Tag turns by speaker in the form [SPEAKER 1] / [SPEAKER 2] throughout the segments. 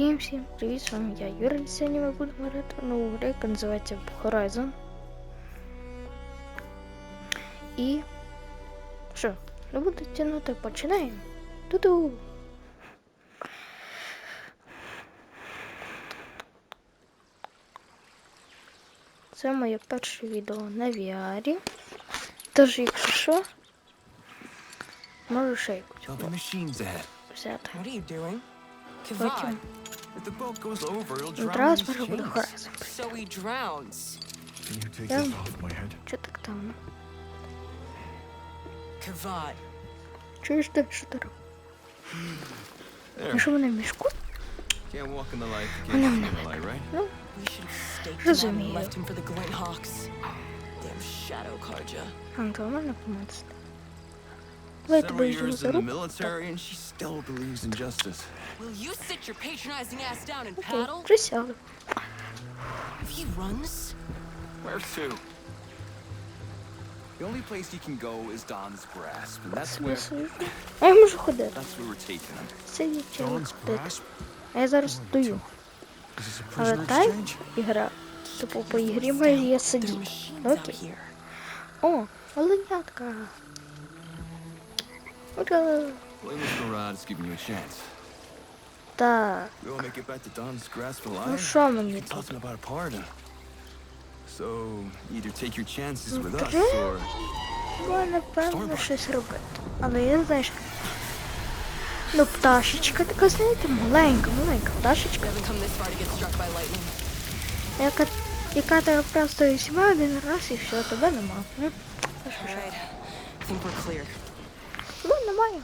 [SPEAKER 1] Всім всім привіт, з вами я Юрій. Сьогодні ми будемо грати в нову гру, яка називається Horizon. І що, не буду тягнути, починаємо. Туду. Це моє перше відео на VR. Тож, якщо що, можу ще якусь взяти. Потім
[SPEAKER 2] Kivad.
[SPEAKER 3] If the boat goes over, it'll drown
[SPEAKER 1] одразу
[SPEAKER 3] these
[SPEAKER 1] може буде
[SPEAKER 3] chains.
[SPEAKER 1] Horizon.
[SPEAKER 2] So he drowns.
[SPEAKER 4] Can you take
[SPEAKER 1] Yeah.
[SPEAKER 4] this off my head?
[SPEAKER 1] Що так там?
[SPEAKER 2] Kivad.
[SPEAKER 1] Чуєш ти, що ти робиш?
[SPEAKER 3] There.
[SPEAKER 1] Ну що вони в мішку?
[SPEAKER 3] Several
[SPEAKER 1] тебе візьму
[SPEAKER 3] years
[SPEAKER 1] за
[SPEAKER 3] in the
[SPEAKER 1] руку.
[SPEAKER 3] military, and she still believes in justice.
[SPEAKER 2] Will you sit your patronizing ass down and
[SPEAKER 1] Окей,
[SPEAKER 2] paddle?
[SPEAKER 1] присяду.
[SPEAKER 2] If he runs,
[SPEAKER 3] Where to? The only place he can go is Don's grasp, and that's where
[SPEAKER 1] сижу. А я можу ходити.
[SPEAKER 3] that's where we're taking him.
[SPEAKER 1] Сидячи
[SPEAKER 4] John's
[SPEAKER 1] ходити.
[SPEAKER 4] grasp?
[SPEAKER 1] А я зараз стою.
[SPEAKER 4] Is this a
[SPEAKER 1] Але
[SPEAKER 4] prisoner
[SPEAKER 1] та
[SPEAKER 4] exchange?
[SPEAKER 1] ігра. Типу по ігрі має я
[SPEAKER 2] there
[SPEAKER 1] сидіти.
[SPEAKER 2] machines out
[SPEAKER 1] Окей.
[SPEAKER 2] here.
[SPEAKER 1] О, оленятка.
[SPEAKER 3] Don's grasp
[SPEAKER 1] ну що мені тут?
[SPEAKER 3] talking about. So, either take your chances with us, or
[SPEAKER 1] Ну, напевно, щось робити. Але я знаю, що... Ну, пташечка така, знаєте, маленька, маленька пташечка. Яка, яка тебе просто візьме один раз і все, тебе нема. Ну, що ж. Немає.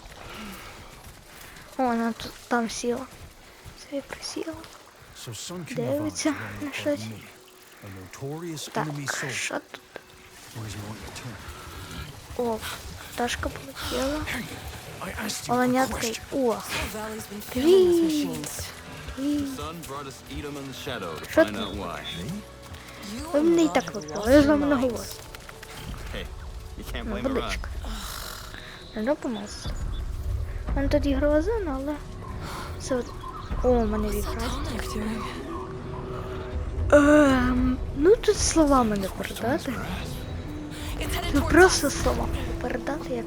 [SPEAKER 1] О, вона тут там сіла. Це я присіла. Дивиться на щось. Так, що тут? О, пташка полетіла. Оленятка. О,
[SPEAKER 3] out why.
[SPEAKER 2] You
[SPEAKER 1] ви мене і так
[SPEAKER 2] lost
[SPEAKER 1] я з вами не говорю.
[SPEAKER 3] Hey,
[SPEAKER 1] Не помазати. У мене тут ігрова зона, але... От... О, у мене. Ем, ну тут словами не передати. Ну просто словами передати як.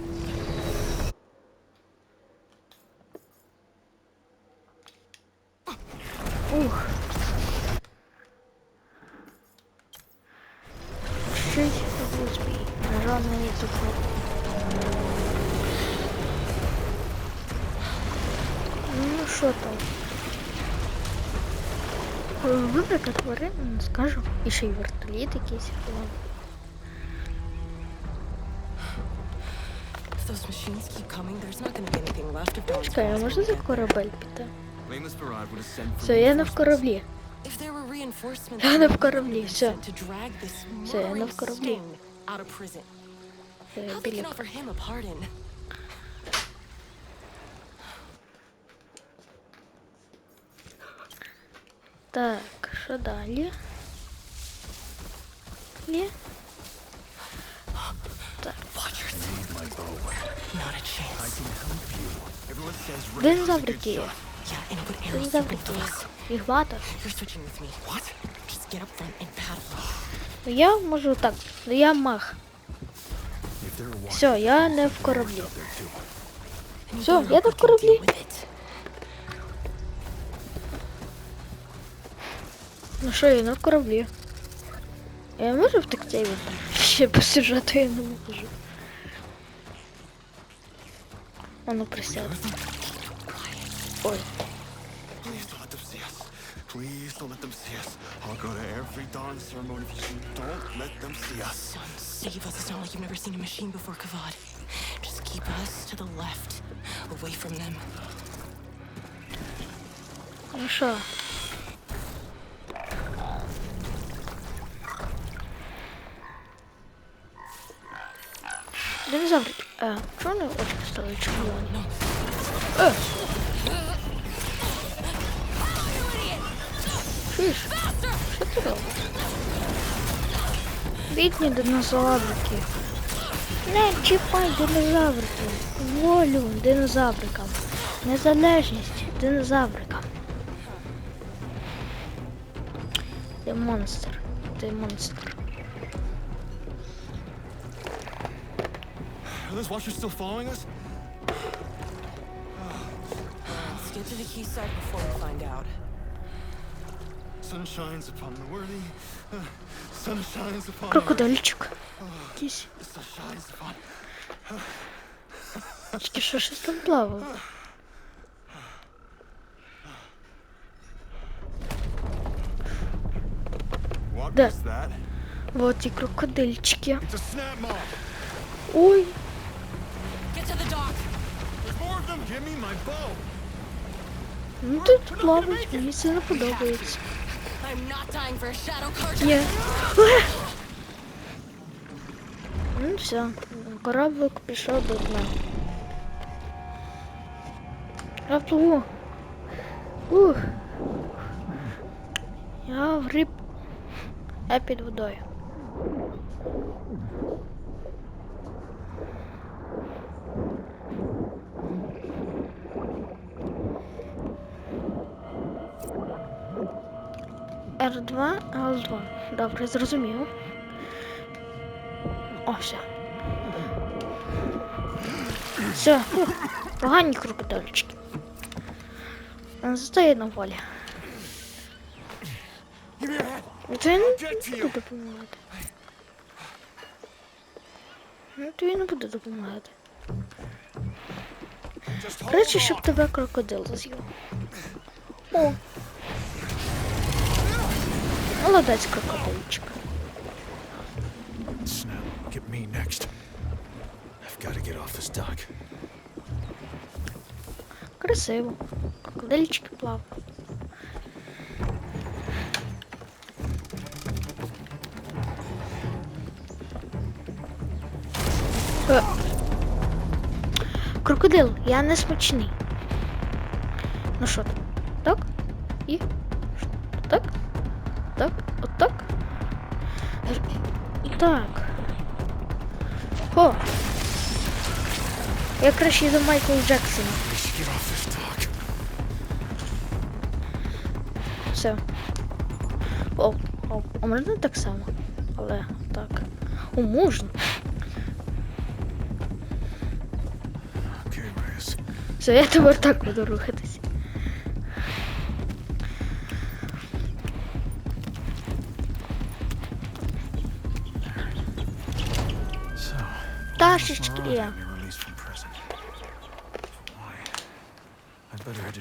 [SPEAKER 1] Не скажу. І ще й вертоліт якийсь. Чекай, а можна за корабель піти? Все, я не в кораблі. Я не в кораблі, все. Все, я не
[SPEAKER 2] murdering
[SPEAKER 1] в кораблі. біля. Так, що далі? Є? Так. Динозаврики Динозаврики. Їх багато. Ну, Я можу так. Ну я мах. Все, я не в кораблі. Все, я
[SPEAKER 2] we can
[SPEAKER 1] кораблі. Ну що, я не в кораблі. Я можу втекти від Ще по сюжету я не можу. А ну присяду. Ой.
[SPEAKER 3] Please don't let them see us. I'll go to every dawn ceremony if you don't let them see us.
[SPEAKER 2] Save us. It's not like you've never seen a machine before, Kavad. Just keep us to the left, away from them.
[SPEAKER 1] Ну що? Динозаврики. А, чого вони очі стали червоні? Е! Чуєш? Що ти робиш? Бідні динозаврики. Не чіпай динозавриків. Волю динозаврикам. Незалежність динозаврикам. Ти монстр. Ти монстр.
[SPEAKER 3] Are those watchers still following us?
[SPEAKER 2] Let's get to the quayside before we find out.
[SPEAKER 3] Sun shines upon the worthy. uh, Sun shines upon the
[SPEAKER 1] Крокодильчик. Якийсь.
[SPEAKER 3] Sun shines upon.
[SPEAKER 1] Тільки що щось там плавало. Да. Вот і крокодильчики. Ой, ну тут плавають, мені це не подобається. Є. Ну все, кораблик пішов до дна. Я пливу. Ух. Я в риб. Я під водою. R2, L2. Добре, зрозумів. О, все. Все. Фух. Погані крокодильчики. Зато є на волі. Це я не буду допомагати. Ну, то я не буду допомагати. Краще, щоб тебе крокодил з'їв.
[SPEAKER 4] This dock.
[SPEAKER 1] Красиво. Крокодильчики плавають. Е. Крокодил, я не смачний. Ну що ти? Я краще за Майкл Джексона. Все. О, о, а можна так само? Але так. О, можна. Все, я тепер так буду рухатись.
[SPEAKER 4] So,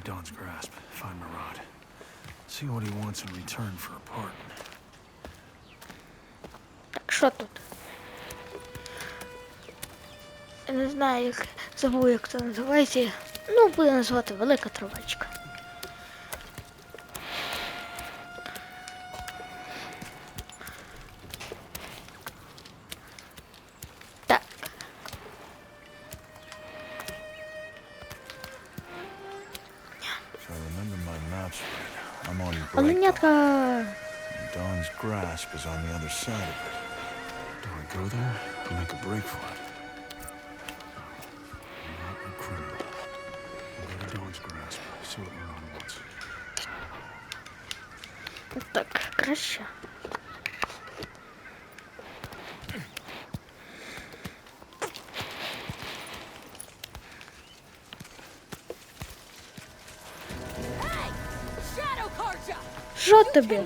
[SPEAKER 4] Dawn's Grasp, find Murad. See what he wants in return for a pardon.
[SPEAKER 1] Так, що тут? Я не знаю, як забув, як це називається. Ну, буде назвати велика травичка.
[SPEAKER 4] right, I'm on Bright.
[SPEAKER 1] оленятка.
[SPEAKER 4] Dawn's Grasp is on the other side of it. Do I go there or make a break for it? I'm not a criminal. I'll go to Dawn's Grasp, see what Marad wants.
[SPEAKER 1] Так, краще. Що тобі?
[SPEAKER 2] Run,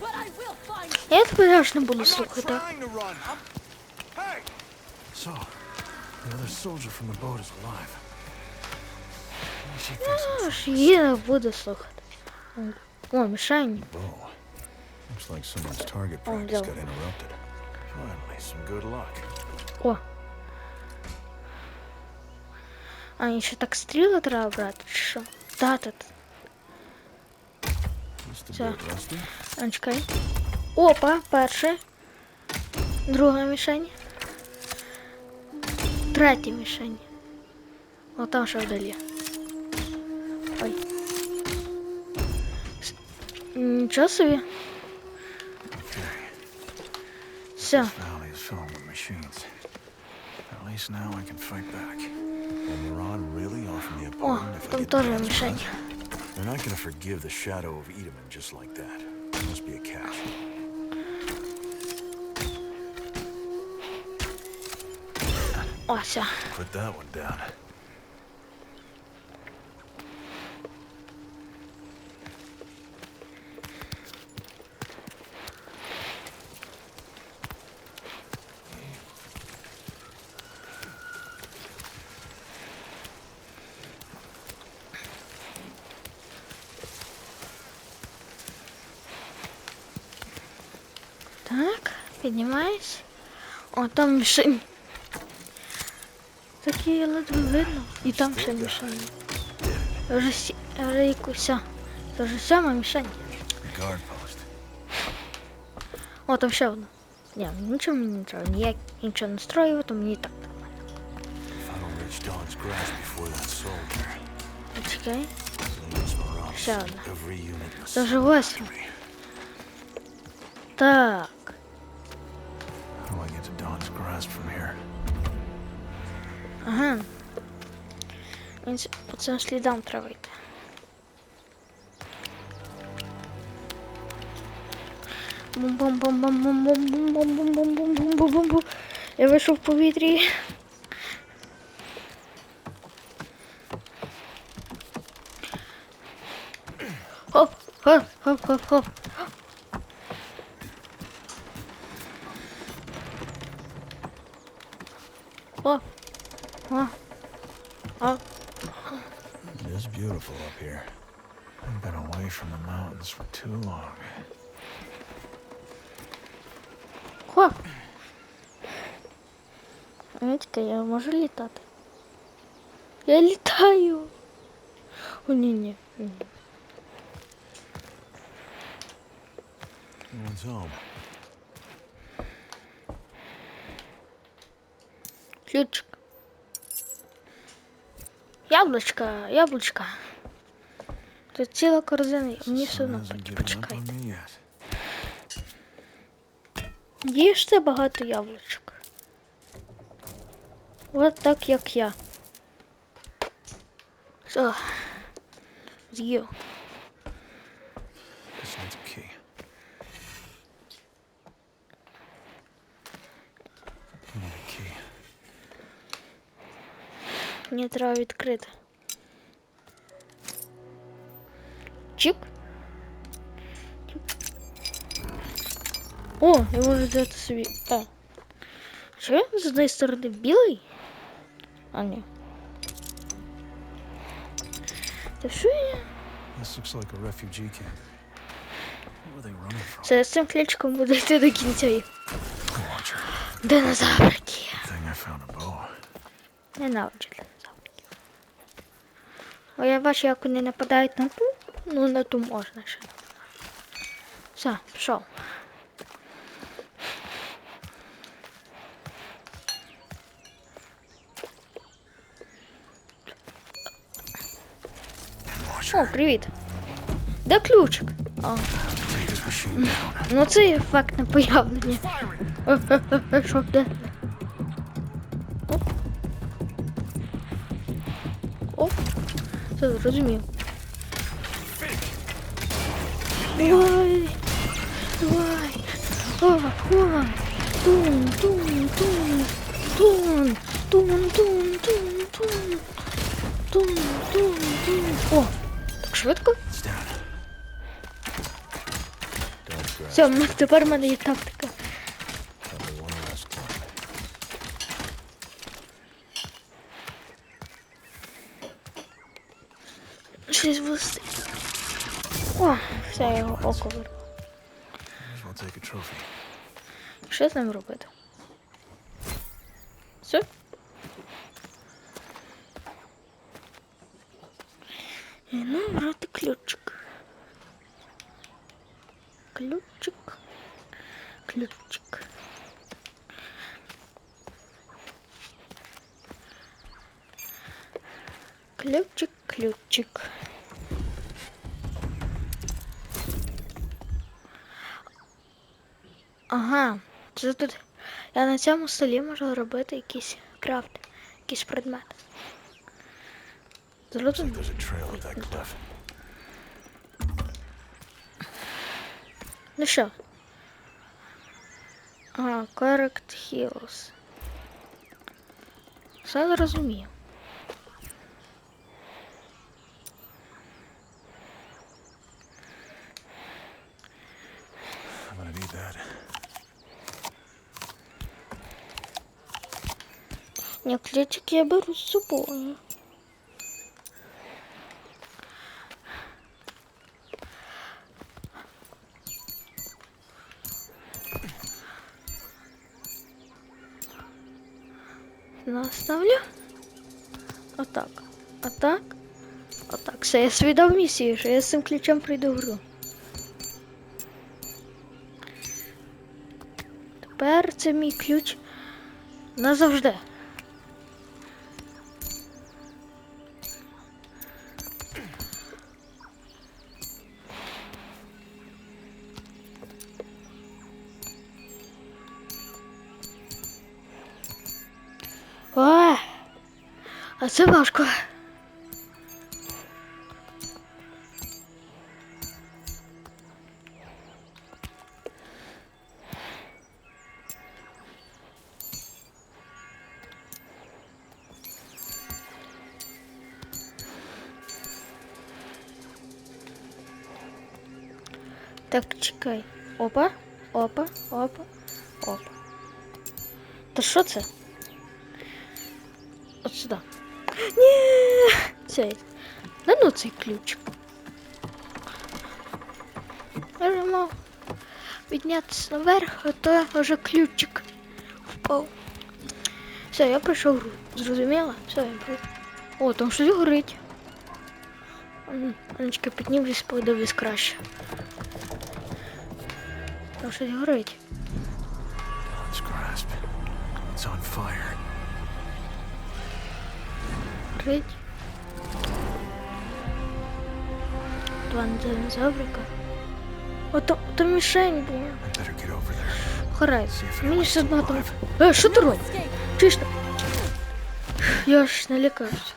[SPEAKER 2] but I will find
[SPEAKER 1] Я тебе аж не буду
[SPEAKER 3] I'm not
[SPEAKER 1] слухати.
[SPEAKER 3] trying to run. I'm. Hey.
[SPEAKER 4] So, the other soldier from the boat is alive. She thinks I'm
[SPEAKER 1] Аж її не буду слухати. О, мішені.
[SPEAKER 4] bow. Looks like someone's target
[SPEAKER 1] Oh,
[SPEAKER 4] practice
[SPEAKER 1] no.
[SPEAKER 4] got interrupted. Finally, some good luck.
[SPEAKER 1] О. А, і ще так стріли треба брати, чи що? Да, тут.
[SPEAKER 4] Just a
[SPEAKER 1] So-
[SPEAKER 4] bit rusty.
[SPEAKER 1] А, чекай. Опа, перша. Друга мішень. Третя мішень. О, там ще вдалі. Ой. С- Нічого собі. Все.
[SPEAKER 4] Valley is filled with machines. At least now I can fight back. Will Marad really offer me a
[SPEAKER 1] О,
[SPEAKER 4] pardon if I
[SPEAKER 1] там
[SPEAKER 4] get
[SPEAKER 1] теж
[SPEAKER 4] Dawn's
[SPEAKER 1] мішень.
[SPEAKER 4] They're not gonna forgive the shadow of Edaman just like that. It must be a catch.
[SPEAKER 1] Watcha?
[SPEAKER 4] Put that one down.
[SPEAKER 1] Понимаешь? О, там Мишень. Такие ледве видно. и там ще мішень. Росі... Рейкуся. Це же сама мішень. О, там ще одна. Ні, нічого мені не треба. Я ничего не строю, то мені і так нормально. Чекай. Ще одна. Це ж восьма. Так. Ага. По цим слідам треба йти. Бум-бум-бум-бум-бум-бум-бум-бум-бум-бум-бум-бум-бум-бум. Я вийшов в повітрі. Хоп, хоп, хоп, хоп. Хоп.
[SPEAKER 4] up here. I've been away from the mountains for too long.
[SPEAKER 1] Хоп. Вітька, я можу літати. Я літаю. О, ні, ні. ні.
[SPEAKER 4] No one's home.
[SPEAKER 1] Ключик. Яблучка, яблучка. Тут ціла корзина, мені все одно
[SPEAKER 4] почекайте.
[SPEAKER 1] Їжте багато яблучок. От так як я. Все. З'їв. Мені треба відкрити. Чик. О, его же это себе. А. Че? С одной стороны белый? А, нет. Это что я? Со всем клетчиком буду идти до
[SPEAKER 4] кинтей.
[SPEAKER 1] Динозаврики.
[SPEAKER 4] Не
[SPEAKER 1] навчили динозаврики. О, я бачу, як вони нападають на пух. Ну, на ту можна ще. Все, пішов. О, привіт. Де ключик?
[SPEAKER 4] Down.
[SPEAKER 1] ну це ефектне появлення. Е, е, е, е, Що де? Оп. Оп. Все зрозумів. Давай. Давай. О, о. Тун, тун, тун. Тун, тун, тун, тун, тун. Тун, тун, тун. О, так швидко? Все, тепер в мене є тактика. Щось вести. О, все, його око
[SPEAKER 4] trophy.
[SPEAKER 1] Що з ним робити? Все? І нам брати ключик. Ключик. Ключик. Ключик, ключик. Ага, це тут. Я на цьому столі можу робити якийсь крафт, якийсь предмет. Ну що? А, Correct Heroes. Все зрозумію.
[SPEAKER 4] I'm gonna need that.
[SPEAKER 1] Ні, ключики я беру з собою. Наставлю. Отак. Отак. Отак. Все, я собі дав місію, що я з цим ключем прийду в гру. Тепер це мій ключ назавжди. А це важко. Так, чекай. Опа, опа, опа, опа. Та що це? От сюди. Ні! Цей. Да ну цей ключ. Можемо піднятися наверх, а то вже ключик впав. Все, я пройшов гру. Зрозуміла? Все, я пройшов. О, там щось горить. Анечка, піднімись, подивись краще. Там щось горить. Горить. Два динозаврика. О, там, там мішень була.
[SPEAKER 4] I better get over there.
[SPEAKER 1] Харай,
[SPEAKER 4] See if
[SPEAKER 1] мені
[SPEAKER 4] anyone's
[SPEAKER 1] все
[SPEAKER 4] still
[SPEAKER 1] одно там.
[SPEAKER 4] alive.
[SPEAKER 1] Е, що ти робиш? Чиш ти? Я ж налякався.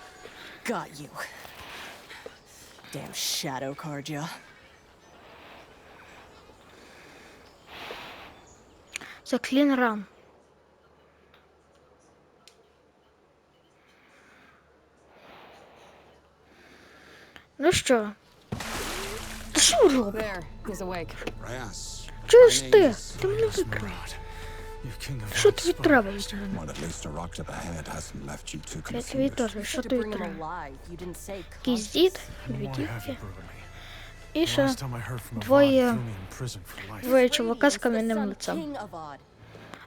[SPEAKER 5] Got you. Damn shadow card ya.
[SPEAKER 1] Це клін ран. Ну що? Та що ви робите? Чуєш ти? Ти мене викрив. Що тобі треба від мене? Я тобі теж, що тобі треба? Якийсь дід,
[SPEAKER 4] me?
[SPEAKER 1] І ще двоє, двоє чувака з кам'яним лицем.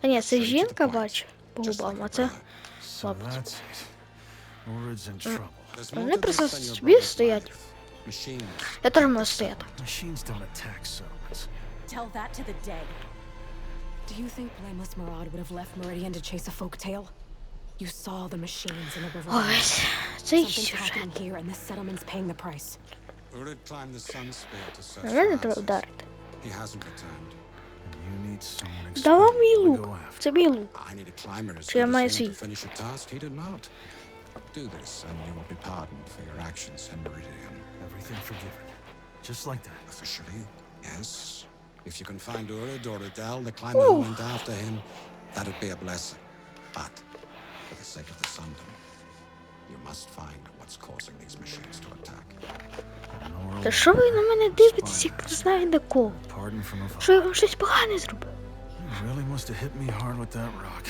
[SPEAKER 1] А ні, це жінка, бач, по губам, а це.
[SPEAKER 6] There's
[SPEAKER 1] Вони просто собі стоять.
[SPEAKER 6] life. Machines.
[SPEAKER 1] Я теж можу стояти.
[SPEAKER 4] Machines don't attack settlements.
[SPEAKER 5] Tell that to the dead.
[SPEAKER 2] Do you think blameless Murad would have left Meridian to chase a folk tale? You saw the machines in the river.
[SPEAKER 1] Ось, це і
[SPEAKER 2] Something's
[SPEAKER 1] сюжет.
[SPEAKER 2] happening here, and this settlement's paying the price.
[SPEAKER 6] Urid climbed the sun spear to search
[SPEAKER 1] Мене не
[SPEAKER 6] for
[SPEAKER 1] треба
[SPEAKER 6] answers.
[SPEAKER 1] вдарити.
[SPEAKER 6] He hasn't returned.
[SPEAKER 4] And you need someone
[SPEAKER 1] Давай
[SPEAKER 4] experienced
[SPEAKER 1] мій
[SPEAKER 4] to
[SPEAKER 1] лук.
[SPEAKER 4] go after.
[SPEAKER 1] Це мій лук.
[SPEAKER 6] I need a climber as
[SPEAKER 1] Чи я
[SPEAKER 6] good
[SPEAKER 1] маю
[SPEAKER 6] as him
[SPEAKER 1] свій?
[SPEAKER 6] to finish a task he did not. Do this, and you will be pardoned for your actions in Meridian.
[SPEAKER 4] Everything forgiven. Just like that.
[SPEAKER 6] Officially, yes. If you can find Urid or Adele, the climber who went after him, that'd be a blessing. But, for the sake of the Sundom, you must find what's causing these machines to attack.
[SPEAKER 1] Та що ви на мене дивитесь, як не знаю до кого?
[SPEAKER 4] Pardon from Avad.
[SPEAKER 1] Що я вам щось погане зробив?
[SPEAKER 4] You really must have hit me hard with that rock.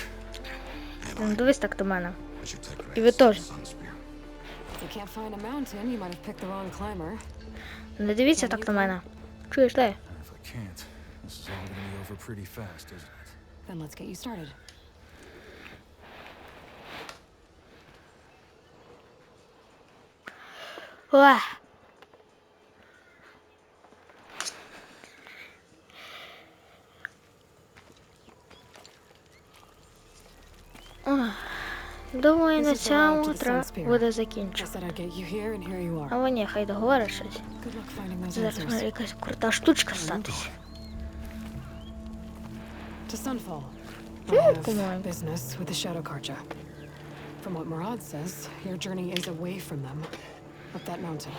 [SPEAKER 1] Ну, дивись так до мене.
[SPEAKER 6] I should take
[SPEAKER 1] І ви
[SPEAKER 6] rest
[SPEAKER 1] теж. Не дивіться так до мене. Чуєш, де?
[SPEAKER 4] And
[SPEAKER 1] Думаю, на цьому треба буде закінчити. Але ні, хай договорить щось. Зараз може якась крута штучка статись.
[SPEAKER 2] Shadow Karja. From what Murad says, your journey is away from them, up that mountain.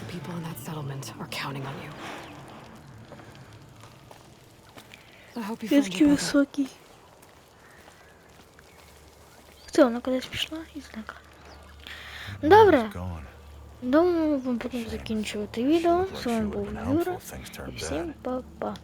[SPEAKER 2] The people in that settlement are counting on you.
[SPEAKER 5] I hope you find your brother.
[SPEAKER 1] Все, вона кудись пішла і зникла. Добре. Думаю, будемо закінчувати відео. З вами був Юра. І всім па-па.